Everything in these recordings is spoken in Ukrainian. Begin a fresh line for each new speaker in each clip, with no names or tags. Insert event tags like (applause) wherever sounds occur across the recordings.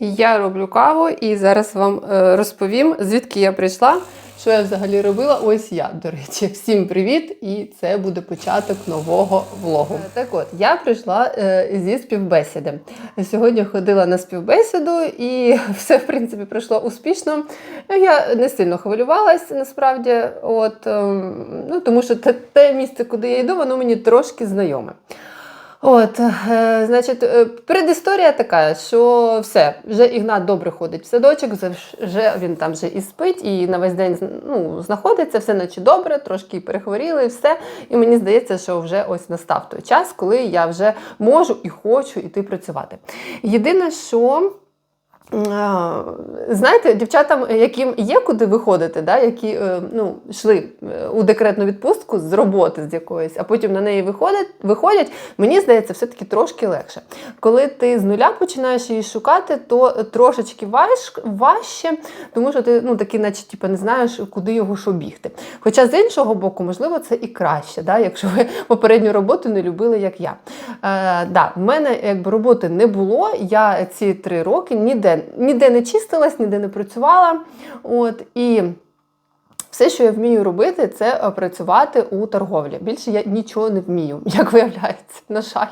Я роблю каву і зараз вам е, розповім, звідки я прийшла, що я взагалі робила. Ось я, до речі. Всім привіт! І це буде початок нового влогу. Так от, я прийшла е, зі співбесіди. Сьогодні ходила на співбесіду і (laughs) все, в принципі, пройшло успішно. Я не сильно хвилювалась насправді, от, ем, ну, тому що те, те місце, куди я йду, воно мені трошки знайоме. От, е, значить, е, передісторія така, що все, вже Ігнат добре ходить в садочок, вже він там вже і спить, і на весь день ну, знаходиться, все наче добре, трошки перехворіли, і все. І мені здається, що вже ось настав той час, коли я вже можу і хочу іти працювати. Єдине, що. А, Знаєте, дівчатам, яким є куди виходити, да, які е, ну, йшли е, у декретну відпустку з роботи з якоїсь, а потім на неї виходять, виходять, мені здається, все-таки трошки легше. Коли ти з нуля починаєш її шукати, то трошечки важ, важче, тому що ти ну, такий, наче типу, не знаєш, куди його що бігти. Хоча з іншого боку, можливо, це і краще, да, якщо ви попередню роботу не любили, як я. Е, да, в мене якби роботи не було. Я ці три роки ніде, ніде не чистилась, ніде не працювала. От, і все, що я вмію робити, це е, працювати у торговлі. Більше я нічого не вмію, (laughs) як виявляється, на жаль.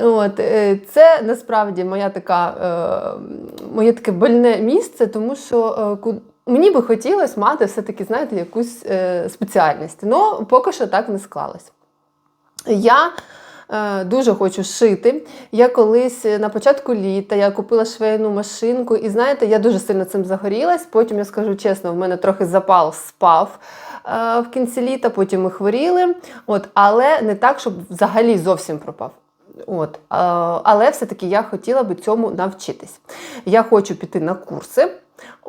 От, е, це насправді моя така, е, моє таке больне місце, тому що мені би хотілося мати все-таки, знаєте, якусь спеціальність. але поки що так не склалось. Я дуже хочу шити. Я колись е, на початку літа я купила швейну машинку, і знаєте, я дуже сильно цим загорілась. Потім я скажу чесно, в мене трохи запал спав е, в кінці літа, потім ми хворіли. От, але не так, щоб взагалі зовсім пропав. От, е, але все-таки я хотіла би цьому навчитись. Я хочу піти на курси.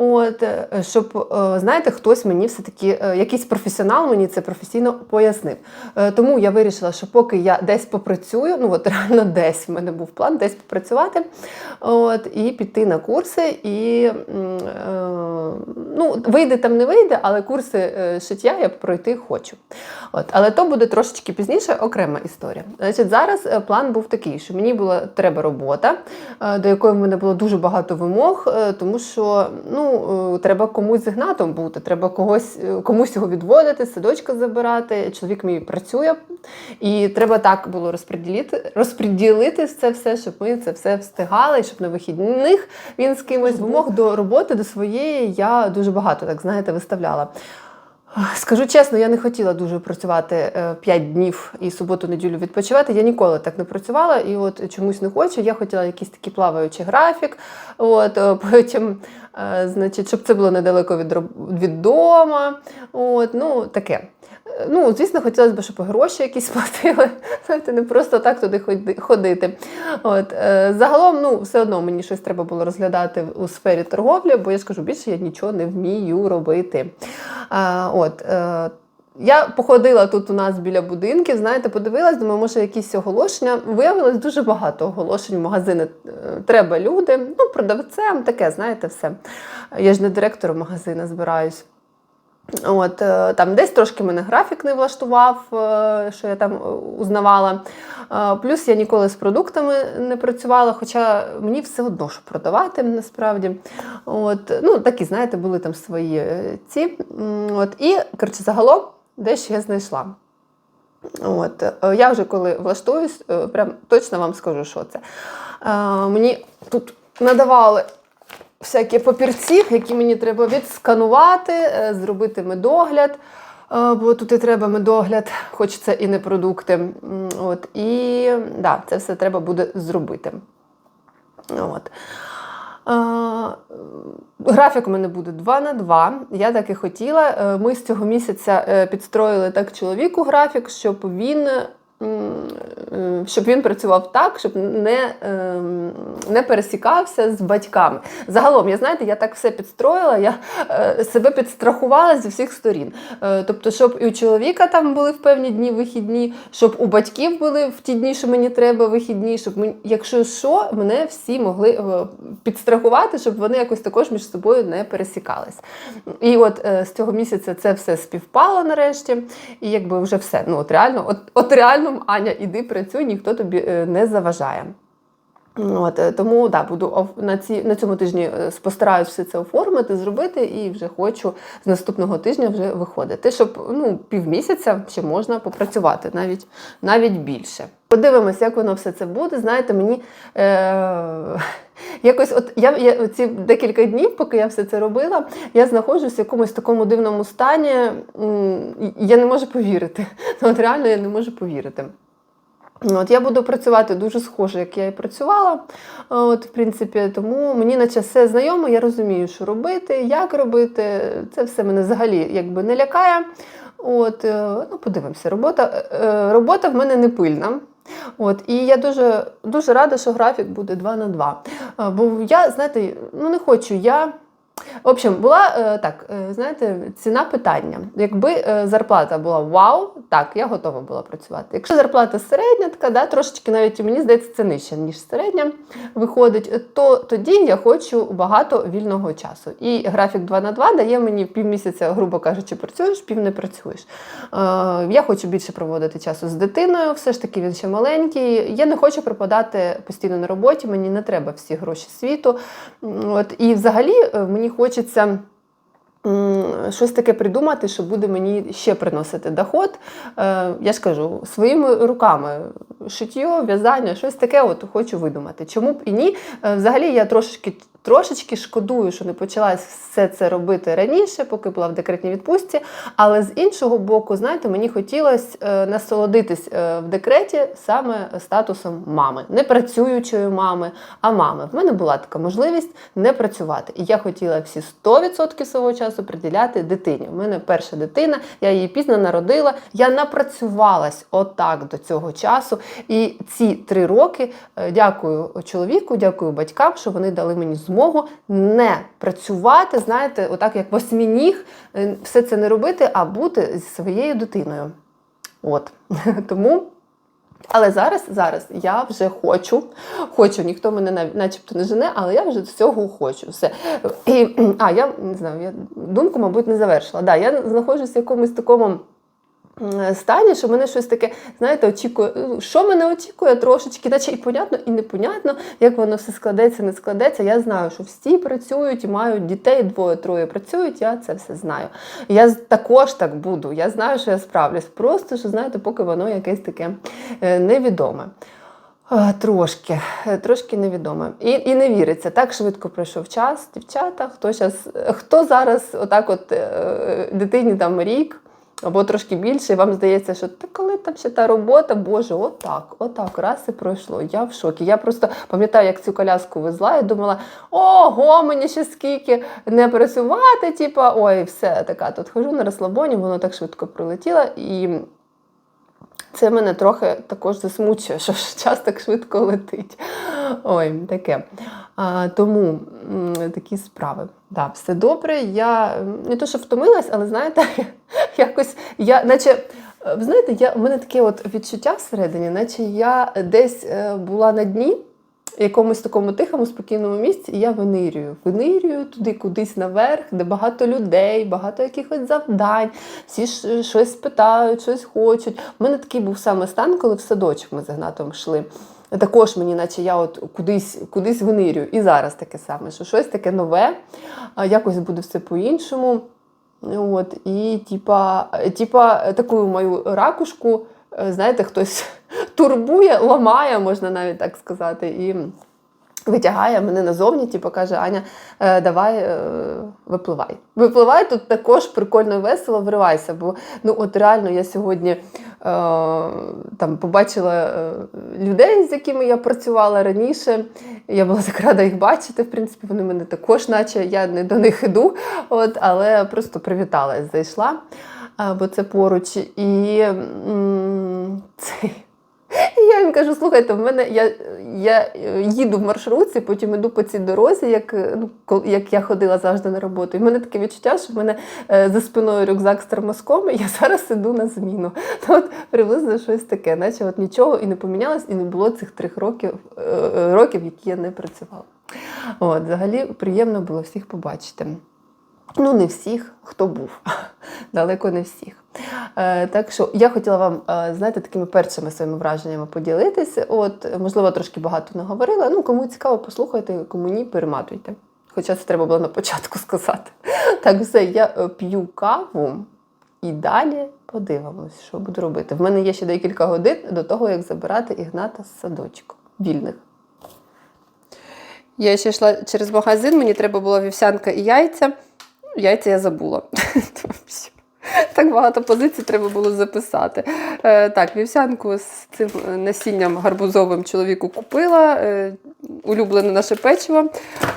От, е, щоб, е, знаєте, хтось мені все-таки, е, якийсь професіонал мені це професійно пояснив. Тому я вирішила, що поки я десь попрацюю, ну от (laughs) реально десь в мене був план десь попрацювати, от, і піти на курси. І ну, вийде там, не вийде, але курси шиття я пройти хочу. От, але то буде трошечки пізніше окрема історія. Значить, зараз план був такий, що мені була треба робота, до якої в мене було дуже багато вимог, тому що ну, е, треба комусь з Ігнатом бути, треба когось, е, комусь його відводити, садочка забирати. Чоловік мій працює, і треба так було розподілити, розподілити це все, щоб ми це все встигали, і щоб на вихідних він з кимось вимог до роботи, до своєї я дуже багато так знаєте виставляла. Скажу чесно, я не хотіла дуже працювати 5 днів і суботу-неділю відпочивати. Я ніколи так не працювала і от чомусь не хочу. Я хотіла якийсь такий плаваючий графік. От, е, потім, е, значить, щоб це було недалеко від, від дома. От, ну, таке. Ну, звісно, хотілося б, щоб гроші якісь (laughs) платили. Знаєте, не просто так туди ходити. От, е, загалом, ну, все одно мені щось треба було розглядати у сфері торговлі, бо я ж кажу, більше я нічого не вмію робити. От, е, я походила тут у нас біля будинків, знаєте, подивилась, думаю, може якісь оголошення. Виявилось дуже багато оголошень в магазини. е, Треба люди, ну, продавцем, таке, знаєте, все. Я ж не директором магазину збираюсь. От, е, там десь трошки мене графік не влаштував, е, що я там е, узнавала. Плюс я ніколи з продуктами не працювала, хоча мені все одно, що продавати насправді. От, ну, такі, знаєте, були там свої ці. От, і, коротше, загалом дещо я знайшла. От, я вже коли влаштуюсь, прям точно вам скажу, що це. Мені тут надавали всякі папірці, які мені треба відсканувати, е, зробити медогляд. е, Бо тут і треба медогляд, хоч це і не продукти. От, і да, це все треба буде зробити. От. Е, Графік у мене буде 2 на 2. Я так і хотіла. Е, Ми з цього місяця підстроїли так чоловіку графік, щоб він. Е, Щоб він працював так, щоб не, ем, не пересікався з батьками. Загалом, я знаєте, я так все підстроїла, я е, себе підстрахувала зі всіх сторін. Е, Тобто, щоб і у чоловіка там були в певні дні вихідні, щоб у батьків були в ті дні, що мені треба вихідні, щоб мені, якщо що, мене всі могли е, підстрахувати, щоб вони якось також між собою не пересікались. І от е, з цього місяця це все співпало нарешті, і якби вже все. Ну от реально, от, от реально, Аня, іди працюй, ніхто тобі е, не заважає. От, е, тому да, буду на, ці, на цьому тижні е, все це оформити, зробити, і вже хочу з наступного тижня вже виходити, щоб ну, півмісяця ще можна попрацювати, навіть, навіть більше. Подивимось, як воно все це буде. Знаєте, мені е- якось, от я, я ці декілька днів, поки я все це робила, я знаходжусь в якомусь такому дивному стані. Я не можу повірити. Ну, От реально я не можу повірити. От я буду працювати дуже схоже, як я і працювала. От, в принципі, тому мені наче все знайомо, я розумію, що робити, як робити. Це все мене взагалі якби не лякає. От, е, ну, подивимося, робота, е, робота в мене не пильна. От, і я дуже, дуже рада, що графік буде 2 на 2. Е, Бо я, знаєте, ну не хочу я. В общем, була е, так, е, знаєте, ціна питання. Якби е, зарплата була вау, так, я готова була працювати. Якщо зарплата середня, така, да, трошечки навіть мені здається, це нижче, ніж середня виходить, то тоді я хочу багато вільного часу. І графік 2 на 2 дає мені півмісяця, грубо кажучи, працюєш, пів не працюєш. Я хочу більше проводити часу з дитиною, все ж таки він ще маленький. Я не хочу пропадати постійно на роботі, мені не треба всі гроші світу. От, і взагалі мені хочеться. Щось таке придумати, що буде мені ще приносити доход. Е, я ж кажу, своїми руками шиттє, в'язання, щось таке от хочу видумати. Чому б і ні? Е, взагалі я трошечки, трошечки шкодую, що не почала все це робити раніше, поки була в декретній відпустці. Але з іншого боку, знаєте, мені хотілося е, насолодитись е, в декреті саме статусом мами, не працюючої мами, а мами. В мене була така можливість не працювати. І я хотіла всі 100% свого часу приділяти дитині. У мене перша дитина, я її пізно народила. Я напрацювалась отак до цього часу. І ці три роки е, дякую чоловіку, дякую батькам, що вони дали мені змогу не працювати, знаєте, отак як восьмініг, е, все це не робити, а бути зі своєю дитиною. От (laughs) тому. Але зараз, зараз я вже хочу, хочу, ніхто мене начебто не жене, але я вже цього хочу. Все. І, а, я не знаю, я думку, мабуть, не завершила. Да, я знаходжусь в якомусь такому стані, що мене щось таке, знаєте, очікує. ну, Що мене очікує трошечки, наче і понятно, і непонятно, як воно все складеться, не складеться. Я знаю, що всі працюють і мають дітей, двоє-троє працюють, я це все знаю. Я також так буду. Я знаю, що я справлюсь. Просто що знаєте, поки воно якесь таке е, невідоме. Трошки, е, трошки невідоме. І, і не віриться. Так швидко пройшов час. Дівчата, хто щас, хто зараз, отак, от е, дитині там рік або трошки більше, і вам здається, що та коли там ще та робота, Боже, отак, отак, раз і пройшло. Я в шокі. Я просто пам'ятаю, як цю коляску везла, і думала, ого, мені ще скільки не працювати, типа, ой, все така. Тут хожу на розслабоні, воно так швидко прилетіло. І це мене трохи також засмучує, що час так швидко летить. Ой, таке. А, тому такі справи. Да, все добре. Я не то, що втомилась, але знаєте, (laughs) якось я, наче. е, Ви знаєте, я, у мене таке от відчуття всередині, наче я десь е, була на дні, в якомусь такому тихому, спокійному місці, і я винирюю. Винирюю туди кудись наверх, де багато людей, багато якихось завдань, всі ж щось питають, щось хочуть. У мене такий був саме стан, коли в садочок ми з Гнатом йшли. Також мені, наче я от кудись, кудись винирюю. І зараз таке саме, що щось таке нове, якось буде все по-іншому. От, і типа, типа таку мою ракушку, е, знаєте, хтось (laughs) турбує, ламає, можна навіть так сказати. І витягає мене назовні, типу каже: Аня, е, давай е, випливай. Випливай тут також прикольно і весело, вривайся. Бо ну от реально я сьогодні е, там побачила е, людей, з якими я працювала раніше. Я була так рада їх бачити. В принципі, вони мене також, наче я не до них іду, от, але просто привіталась, зайшла, бо це поруч. І м, цей. І я їм кажу, слухайте, в мене я, я е, їду в маршрутці, потім іду по цій дорозі, як, е, ну, як я ходила завжди на роботу. І в мене таке відчуття, що в мене е, за спиною рюкзак з термоском, і я (laughs) зараз іду на зміну. Ну, от приблизно щось таке, наче от нічого і не помінялось, і не було цих трьох років, років, які я не працювала. От, взагалі приємно було всіх побачити. Ну, не всіх, хто був. (laughs) далеко не всіх. Е, так що я хотіла вам, е, знаєте, такими першими своїми враженнями поділитися. От, можливо, трошки багато не говорила. Ну, кому цікаво, послухайте, кому ні, перематуйте. Хоча це треба було на початку сказати. Так, все, я е, п'ю каву і далі подивимось, що буду робити. В мене є ще декілька годин до того, як забирати Ігната з садочку вільних. Я ще йшла через магазин, мені треба була вівсянка і яйця. Яйця я забула. (laughs) Так багато позицій треба було записати. Е, так, вівсянку з цим насінням гарбузовим чоловіку купила. Е, улюблене наше печиво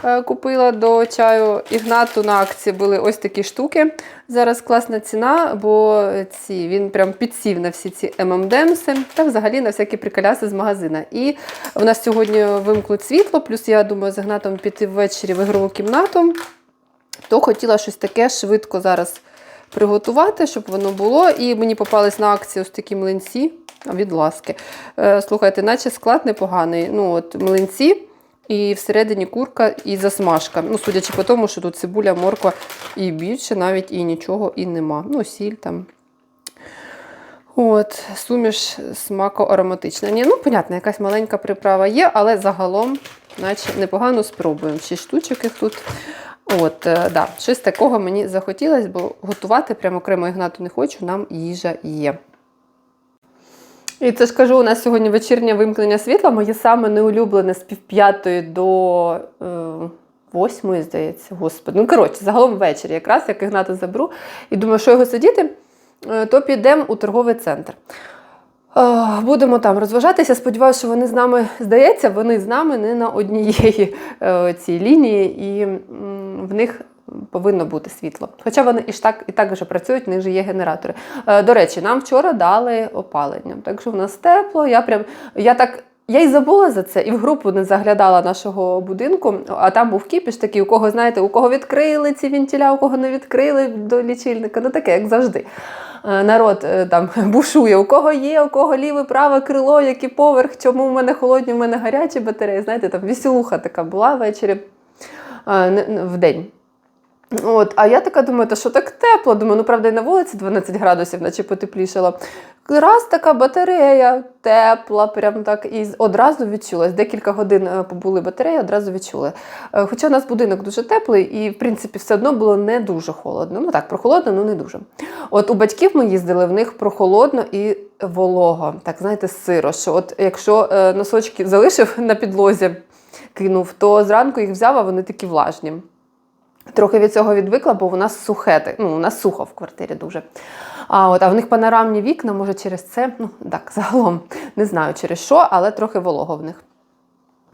е, купила до чаю. Ігнату на акції були ось такі штуки. Зараз класна ціна, бо ці, він прям підсів на всі ці ММДМси та взагалі на всякі приколяси з магазина. І в нас сьогодні вимкнуть світло, плюс я думаю, з Ігнатом піти ввечері в ігрову кімнату. То хотіла щось таке швидко зараз приготувати, щоб воно було. І мені попались на акції ось такі млинці від ласки. Е, Слухайте, наче склад непоганий. Ну, от Млинці і всередині курка і засмажка. Ну, Судячи по тому, що тут цибуля, морква і більше навіть і нічого і нема. Ну, сіль там. От, Суміш смако-ароматична. Ні, ну, понятно, якась маленька приправа є, але загалом, наче непогано спробуємо. Шість штучок їх тут. От, е, да, щось такого мені захотілося, бо готувати прямо окремо Ігнату не хочу, нам їжа є. І це ж кажу, у нас сьогодні вечірнє вимкнення світла, моє саме неулюблене з півп'ятої до е, восьмої, здається, господи. Ну, коротше, загалом ввечері, якраз як Ігната заберу, і думаю, що його сидіти, е, то підемо у торговий центр. Будемо там розважатися. Сподіваюся, що вони з нами, здається, вони з нами не на однієї е, цій лінії, і в них повинно бути світло. Хоча вони і ж так і так вже працюють, в них же є генератори. Е, До речі, нам вчора дали опалення, так що в нас тепло. Я прям я так. Я й забула за це, і в групу не заглядала нашого будинку, а там був кіпіш такий, у кого, знаєте, у кого відкрили ці вентиля, у кого не відкрили до лічильника. Ну таке, як завжди. Е, Народ е, там (laughs) бушує, у кого є, у кого ліве, праве крило, який поверх, чому в мене холодні, в мене гарячі батареї. Знаєте, там веселуха така була ввечері е, в день. От, а я така думаю, та що так тепло? Думаю, ну правда, і на вулиці 12 градусів, наче потеплішало. Раз така батарея тепла, прям так, і одразу відчулась. Декілька годин е, побули батареї, одразу відчули. Е, Хоча у нас будинок дуже теплий, і в принципі все одно було не дуже холодно. Ну так, прохолодно, ну не дуже. От у батьків ми їздили, в них прохолодно і волого, так знаєте, сиро. Що от якщо е, носочки залишив (laughs) на підлозі, кинув, то зранку їх взяв, а вони такі влажні. Трохи від цього відвикла, бо у нас сухе, ну, у нас сухо в квартирі дуже. А, от, а в них панорамні вікна, може через це, ну так, (laughs) загалом не знаю через що, але трохи волого в них.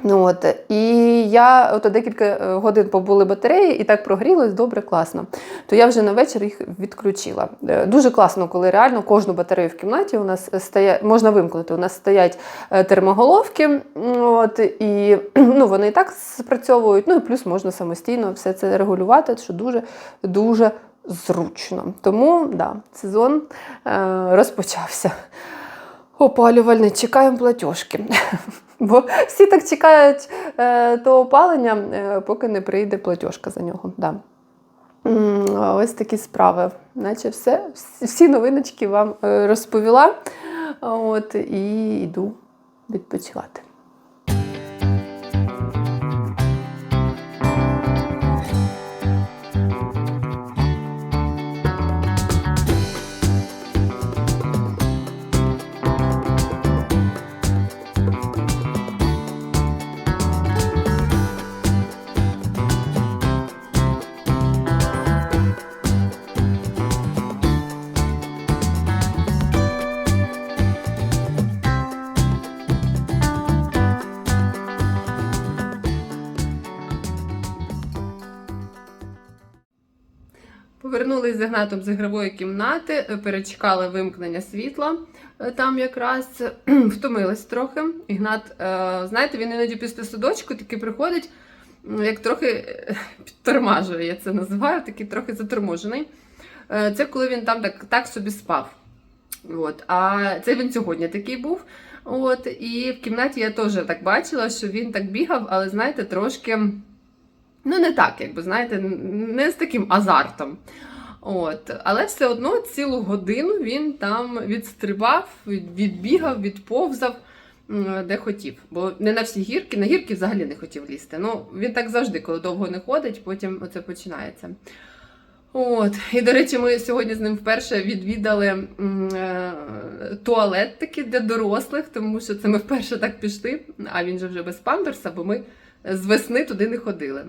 Ну, от, і я от декілька е, годин побули батареї і так прогрілось, добре, класно. То я вже на вечір їх відключила. Е, Дуже класно, коли реально кожну батарею в кімнаті у нас стає, можна вимкнути. У нас стоять е, термоголовки, от, і (clears throat) ну, вони і так спрацьовують. Ну і плюс можна самостійно все це регулювати, що дуже дуже зручно. Тому да, сезон е, розпочався. Опалювальний, чекаємо платіжки. (laughs) Бо всі так чекають е, того опалення, е, поки не прийде платіжка за нього. Да. Ось такі справи. Наче все, всі- новиночки вам е, розповіла. От, і йду відпочивати. Повернулись з Ігнатом з ігрової кімнати, е, перечекали вимкнення світла. е, Там якраз (clears throat) втомилась трохи. Ігнат, е, знаєте, він іноді після садочку таки приходить, як трохи (laughs) підтормажує, я це називаю, такий трохи заторможений. Це коли він там так, так собі спав. От. А це він сьогодні такий був. От. І в кімнаті я теж так бачила, що він так бігав, але знаєте, трошки. Ну, не так, якби знаєте, не з таким азартом. От. Але все одно цілу годину він там відстрибав, відбігав, відповзав. Де хотів, бо не на всі гірки, на гірки взагалі не хотів лізти. Ну, він так завжди, коли довго не ходить, потім оце починається. От, і до речі, ми сьогодні з ним вперше відвідали е, туалет такий для дорослих, тому що це ми вперше так пішли, а він же вже без памперса, бо ми з весни туди не ходили.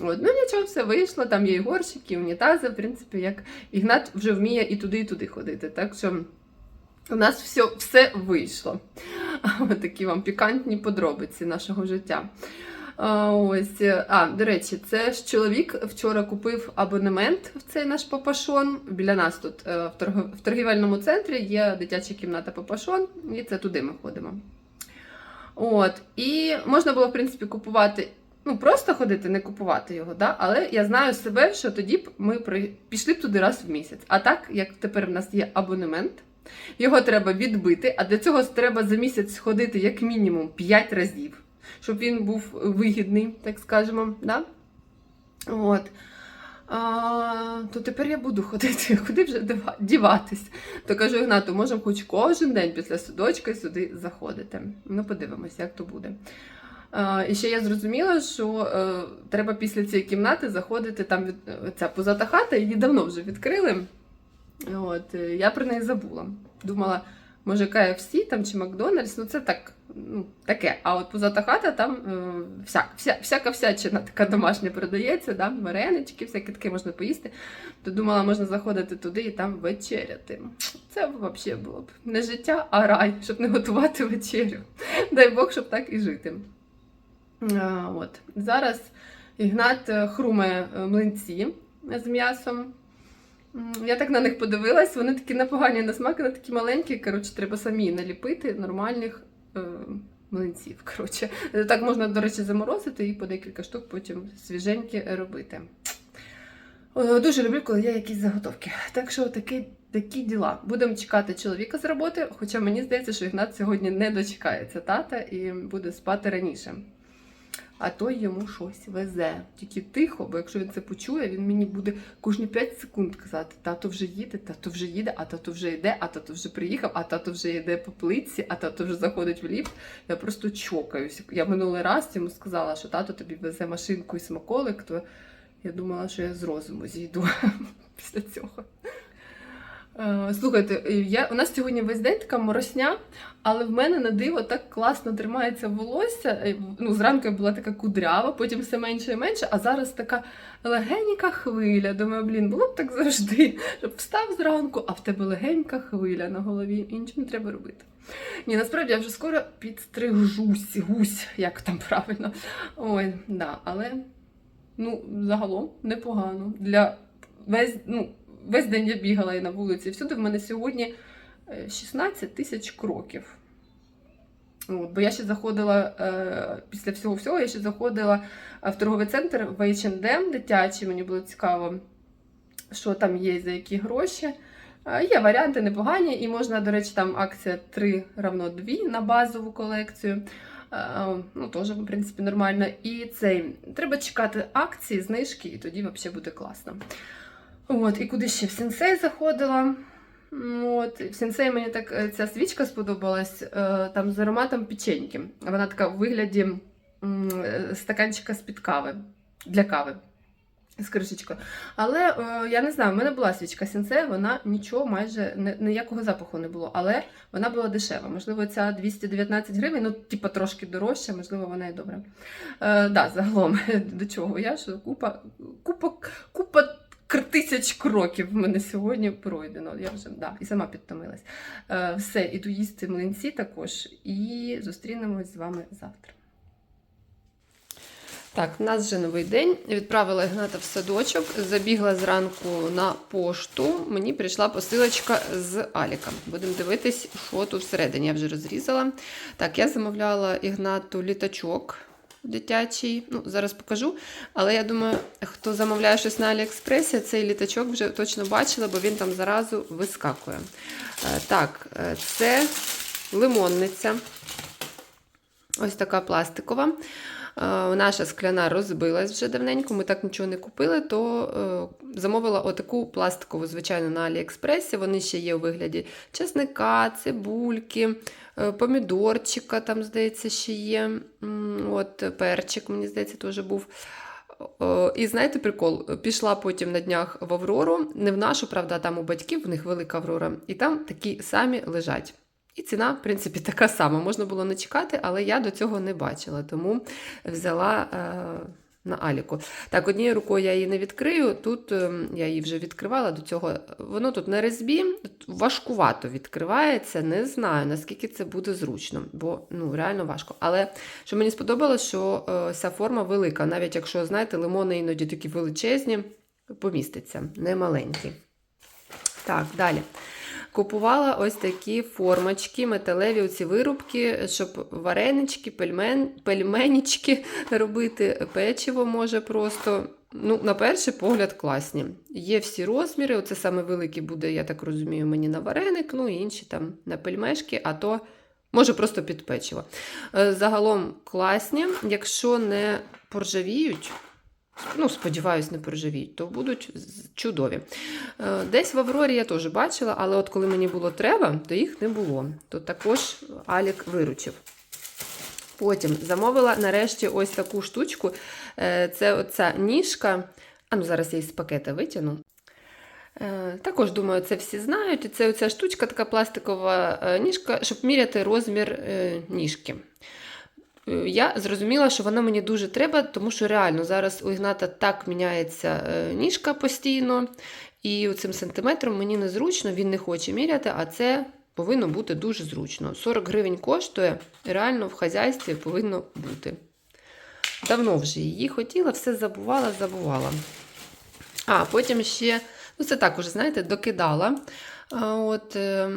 От, ну нічого, все вийшло, там є і горщики, і унітази, в принципі, як Ігнат вже вміє і туди, і туди ходити. Так що у нас все, все вийшло. (laughs) Ось такі вам пікантні подробиці нашого життя. А, Ось, а, до речі, це ж чоловік вчора купив абонемент в цей наш папашон. Біля нас тут е, в торгівельному центрі є дитяча кімната папашон, і це туди ми ходимо. От, і можна було, в принципі, купувати, ну просто ходити, не купувати його, да? але я знаю себе, що тоді б ми пішли б туди раз в місяць. А так, як тепер в нас є абонемент, його треба відбити, а для цього треба за місяць сходити як мінімум 5 разів, щоб він був вигідний, так скажемо. Да? От. А, то тепер я буду ходити, (laughs) куди вже діватись. То кажу Ігнату, можемо хоч кожен день після судочка сюди заходити. Ну, подивимось, як то буде. А, і ще я зрозуміла, що е, треба після цієї кімнати заходити. Там від, е, ця позата хата, її давно вже відкрили. От, е, я про неї забула. Думала, може KFC там чи Макдональдс, ну це так, ну, таке. А от позата хата там е, вся, вся, всяка всячина така домашня продається, да? варенички, всяке таке можна поїсти. То думала, можна заходити туди і там вечеряти. Це взагалі було б не життя, а рай, щоб не готувати вечерю. Дай Бог, щоб так і жити. От. Зараз Ігнат е, хрумає е, млинці з м'ясом. Я так на них подивилась, вони такі непогані на смак, вони такі маленькі. Коротше, треба самі наліпити нормальних е, млинців. (laughs) Коротше. Так можна, до речі, заморозити і по декілька штук потім свіженькі робити. Дуже люблю, коли є якісь заготовки. Так що такі, такі діла. Будемо чекати чоловіка з роботи, хоча мені здається, що Ігнат сьогодні не дочекається тата і буде спати раніше. А той йому щось везе. Тільки тихо, бо якщо він це почує, він мені буде кожні 5 секунд казати: тато вже їде, тато вже їде, а тато вже йде, а тато вже приїхав, а тато вже йде по плитці, а тато вже заходить в ліфт. Я просто чокаюсь. Я минулий раз йому сказала, що тато тобі везе машинку і смаколик, то я думала, що я з розуму зійду (laughs) після цього. Е, Слухайте, е, я, у нас сьогодні весь день така моросня, але в мене на диво так класно тримається волосся. Е, Ну, зранку я була така кудрява, потім все менше і менше, а зараз така легенька хвиля. Думаю, блін, було б так завжди, (laughs) щоб встав зранку, а в тебе легенька хвиля на голові, і нічого не треба робити. Ні, насправді я вже скоро підстрижусь, гусь, як там правильно. Ой, да, але ну, загалом непогано. Для весь, ну, весь день я бігала і на вулиці. Всюди в мене сьогодні е, 16 тисяч кроків. От, бо я ще заходила е, після всього всього, я ще заходила е, в торговий центр в H&M дитячий. Мені було цікаво, що там є, за які гроші. Е, Є варіанти непогані, і можна, до речі, там акція 3 равно 2 на базову колекцію. Е, Ну, теж, в принципі, нормально. І цей треба чекати акції, знижки, і тоді взагалі буде класно. От, і куди ще в сенсей заходила. От, в сенсей мені так е, ця свічка сподобалась е, там з ароматом печеньки. Вона така в вигляді е, стаканчика з-під кави для кави. З кришечкою. Але е, я не знаю, в мене була свічка сенсей, вона нічого майже ніякого запаху не було, але вона була дешева. Можливо, ця 219 гривень, ну, типа трошки дорожча, можливо, вона і добра. Е, да, загалом, (laughs) до чого я що купа, купа, купа тисяч кроків в мене сьогодні пройдено. Я вже да, і сама підтомилась. Е, все, іду їсти млинці також і зустрінемось з вами завтра. Так, в нас вже новий день. Відправила Ігната в садочок, забігла зранку на пошту. Мені прийшла посилочка з Аліка. Будемо дивитись, що тут всередині. Я вже розрізала. Так, я замовляла Ігнату літачок дитячий. Ну, зараз покажу. Але я думаю, хто замовляє щось на Аліекспресі, цей літачок вже точно бачила, бо він там заразу вискакує. Е, Так, е, це лимонниця. Ось така пластикова. Е, Наша скляна розбилась вже давненько, ми так нічого не купили, то е, замовила отаку пластикову, звичайно, на Аліекспресі. Вони ще є у вигляді чесника, цибульки, е, помідорчика, там, здається, ще є. От перчик, мені здається, теж був. І знаєте, прикол, пішла потім на днях в Аврору, не в нашу, правда, там у батьків, в них велика Аврора, і там такі самі лежать. І ціна, в принципі, така сама. Можна було не чекати, але я до цього не бачила, тому взяла е, на Аліку. Так, однією рукою я її не відкрию. Тут е, я її вже відкривала до цього. Воно тут на резьбі важкувато відкривається. Не знаю, наскільки це буде зручно, бо ну, реально важко. Але що мені сподобалось, що е, ця форма велика, навіть якщо, знаєте, лимони іноді такі величезні, поміститься, не маленькі. Так, далі. Купувала ось такі формочки, металеві оці вирубки, щоб варенички, пельмен, пельменічки (laughs) робити. Печиво може просто. Ну, на перший погляд, класні. Є всі розміри. Оце саме великий буде, я так розумію, мені на вареник, ну і інші там на пельмешки, а то може просто під печиво. Е, Загалом класні, якщо не поржавіють. Ну, сподіваюсь, не проживіть, то будуть чудові. Е, Десь в Аврорі я теж бачила, але от коли мені було треба, то їх не було. То також Алік виручив. Потім замовила нарешті ось таку штучку. Е, Це оця ніжка. А ну зараз я її з пакета витягну. Е, Також, думаю, це всі знають. Це оця штучка, така пластикова ніжка, щоб міряти розмір ніжки. Е, Я зрозуміла, що вона мені дуже треба, тому що реально зараз у Ігната так міняється е, ніжка постійно, і цим сантиметром мені незручно, він не хоче міряти, а це повинно бути дуже зручно. 40 гривень коштує, реально в хазяйстві повинно бути. Давно вже її хотіла, все забувала, забувала. А потім ще, ну це також, знаєте, докидала. От, е,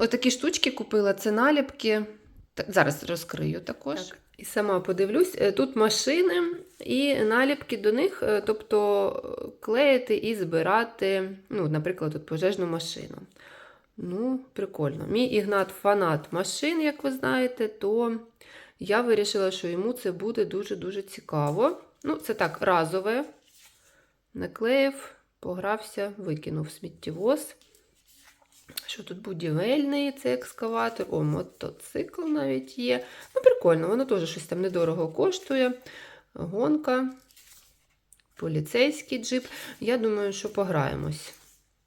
от такі штучки купила, це наліпки. Зараз розкрию також. І сама подивлюсь. Е, Тут машини і наліпки до них, е, тобто е, клеїти і збирати, ну, наприклад, от пожежну машину. Ну, прикольно. Мій Ігнат фанат машин, як ви знаєте, то я вирішила, що йому це буде дуже-дуже цікаво. Ну, це так, разове. Наклеїв, погрався, викинув сміттєвоз. Що тут будівельний цей екскаватор, о, мотоцикл навіть є. Ну, прикольно, воно теж щось там недорого коштує. Гонка, поліцейський джип. Я думаю, що пограємось.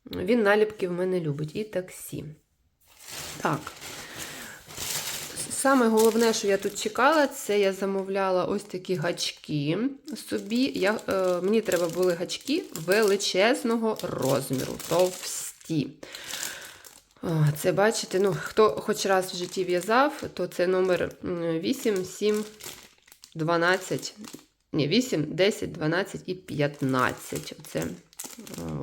Він наліпки в мене любить і таксі. Так. Саме головне, що я тут чекала, це я замовляла ось такі гачки собі. Я, е, мені треба були гачки величезного розміру, товсті. Це бачите, ну, хто хоч раз в житті в'язав, то це номер 8, 7, 12, ні, 8, 10, 12 і 15. Оце,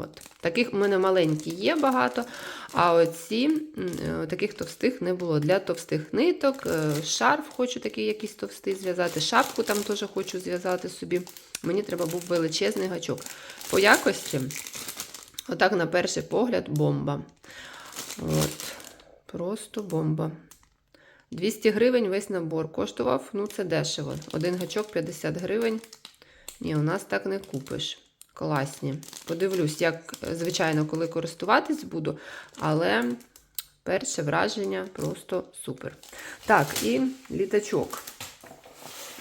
от. Таких в мене маленькі є багато, а оці е, таких товстих не було. Для товстих ниток, е, шарф хочу такий якийсь товстий зв'язати, шапку там теж хочу зв'язати собі. Мені треба був величезний гачок. По якості, отак, на перший погляд, бомба. От, просто бомба. 200 гривень весь набор коштував, ну це дешево. Один гачок 50 гривень. Ні, у нас так не купиш. Класні. Подивлюсь, як, звичайно, коли користуватись буду, але перше враження просто супер. Так, і літачок.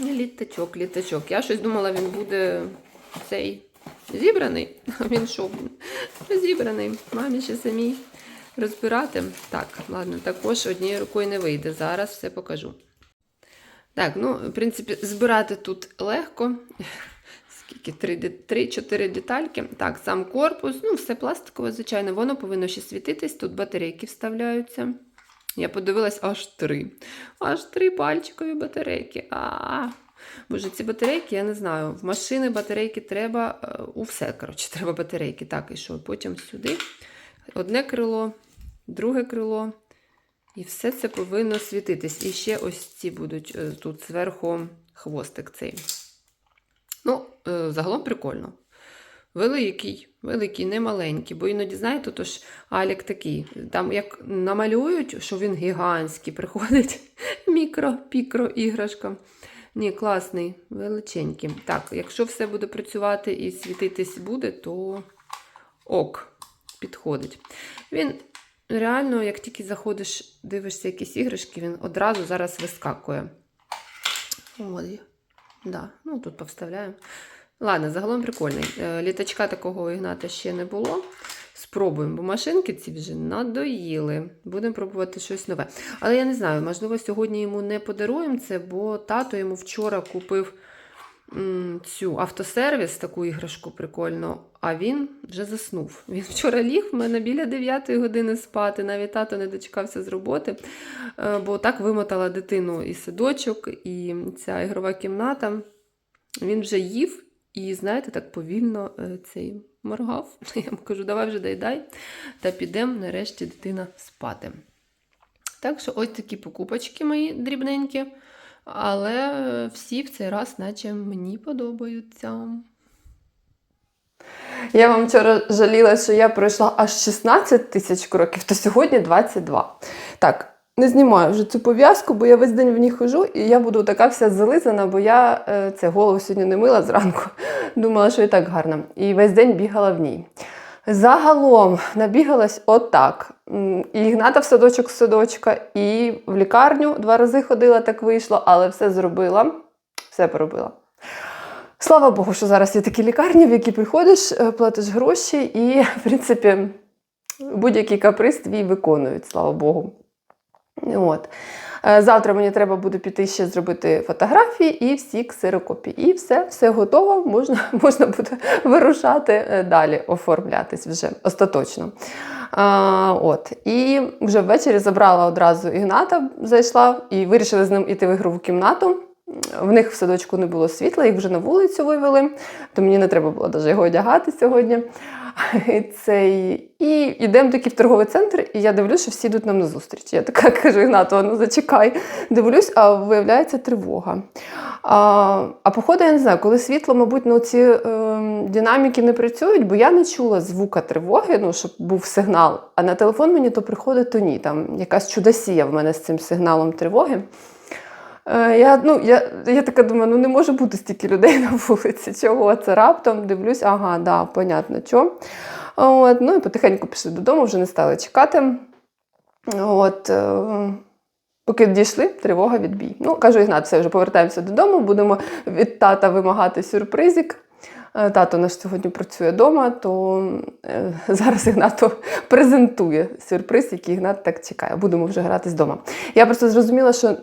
Літачок, літачок. Я щось думала, він буде цей зібраний. (laughs) Він що? Зібраний. Мамі ще самій розбирати. Так, ладно, також однією рукою не вийде. Зараз все покажу. Так, ну, в принципі, збирати тут легко. Скільки? 3-4 детальки. Так, сам корпус, ну, все пластикове, звичайно, воно повинно ще світитись. Тут батарейки вставляються. Я подивилась аж три. Аж три пальчикові батарейки. А, Боже, ці батарейки, я не знаю. В машини батарейки треба е, у все. Коротше, (laughs) треба батарейки. Так, і що? Потім сюди. Одне крило, друге крило. І все це повинно світитись. І ще ось ці будуть е, тут зверху хвостик цей. Ну, е, загалом прикольно. великий, великий, не маленький. Бо іноді, знаєте, то ж Алік такий. Там як намалюють, що він гігантський, приходить (laughs) мікро, пікро іграшка. Ні, класний, величенький. Так, якщо все буде працювати і світитись буде, то ок, підходить. Він реально, як тільки заходиш, дивишся якісь іграшки, він одразу зараз вискакує. От, да. ну тут повставляємо. Ладно, загалом прикольний. Е, Літачка такого Ігната ще не було. Спробуємо, бо машинки ці вже надоїли. Будемо пробувати щось нове. Але я не знаю, можливо, сьогодні йому не подаруємо це, бо тато йому вчора купив цю автосервіс, таку іграшку прикольну, а він вже заснув. Він вчора ліг в мене біля 9 години спати. Навіть тато не дочекався з роботи, е, бо так вимотала дитину і садочок, і ця ігрова кімната. Він вже їв і, знаєте, так повільно е, цей моргав. (laughs) Я йому кажу, давай вже дай дай. Та підемо нарешті дитина спати. Так що ось такі покупочки мої дрібненькі. Але всі в цей раз, наче мені подобаються. Я вам вчора жаліла, що я пройшла аж 16 тисяч кроків, то сьогодні 22. Так, не знімаю вже цю пов'язку, бо я весь день в ній хожу, і я буду така вся зализана, бо я е, це голову сьогодні не мила зранку. (laughs) Думала, що і так гарно. І весь день бігала в ній. Загалом набігалась отак. І Ігната в садочок з садочка, і в лікарню два рази ходила, так вийшло, але все зробила, все поробила. Слава Богу, що зараз є такі лікарні, в які приходиш, е, платиш гроші, і, в принципі, будь-який каприз твій виконують, слава Богу. От. Е, Завтра мені треба буде піти ще зробити фотографії і всі ксерокопії. І все, все готово, можна, (laughs) можна буде вирушати е, далі, оформлятись вже остаточно. А, от. І вже ввечері забрала одразу Ігната, зайшла і вирішили з ним іти в ігрову кімнату. В них в садочку не було світла, їх вже на вулицю вивели, то мені не треба було навіть його одягати сьогодні. (laughs) Цей... і йдемо таки в торговий центр, і я дивлюсь, що всі йдуть нам на зустріч. Я така кажу, Ігнату, ну зачекай. Дивлюсь, а виявляється тривога. А, а походу, я не знаю, коли світло, мабуть, ну, ці е, динаміки не працюють, бо я не чула звука тривоги, ну, щоб був сигнал. А на телефон мені то приходить, то ні. Там якась чудосія в мене з цим сигналом тривоги. Е, Я, ну, я, я така думаю, ну не може бути стільки людей (laughs) на вулиці. Чого це раптом? Дивлюсь, ага, да, понятно, що. От, ну і потихеньку пішли додому, вже не стали чекати. От, е, поки дійшли, тривога відбій. Ну, кажу, Ігнат, все, вже повертаємося додому, будемо від тата вимагати сюрпризик. Е, Тато наш сьогодні працює вдома, то е, (laughs) зараз Ігнато презентує сюрприз, який Ігнат так чекає. Будемо вже гратись вдома. Я просто зрозуміла, що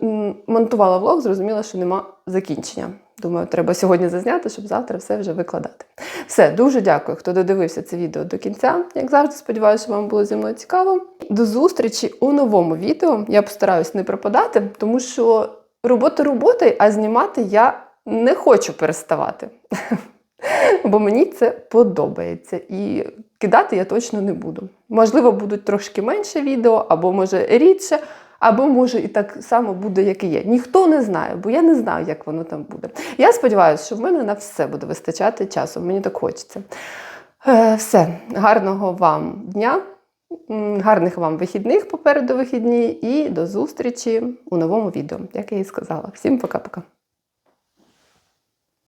монтувала влог, зрозуміла, що нема закінчення. Думаю, треба сьогодні зазняти, щоб завтра все вже викладати. Все, дуже дякую, хто додивився це відео до кінця. Як завжди, сподіваюся, що вам було зі мною цікаво. До зустрічі у новому відео. Я постараюсь не пропадати, тому що робота роботи, а знімати я не хочу переставати. (laughs) Бо мені це подобається. І кидати я точно не буду. Можливо, будуть трошки менше відео, або може рідше, або може і так само буде, як і є. Ніхто не знає, бо я не знаю, як воно там буде. Я сподіваюся, що в мене на все буде вистачати часу. Мені так хочеться. Е, Все, гарного вам дня, гарних вам вихідних попереду вихідні, і до зустрічі у новому відео, як я і сказала. Всім пока-пока.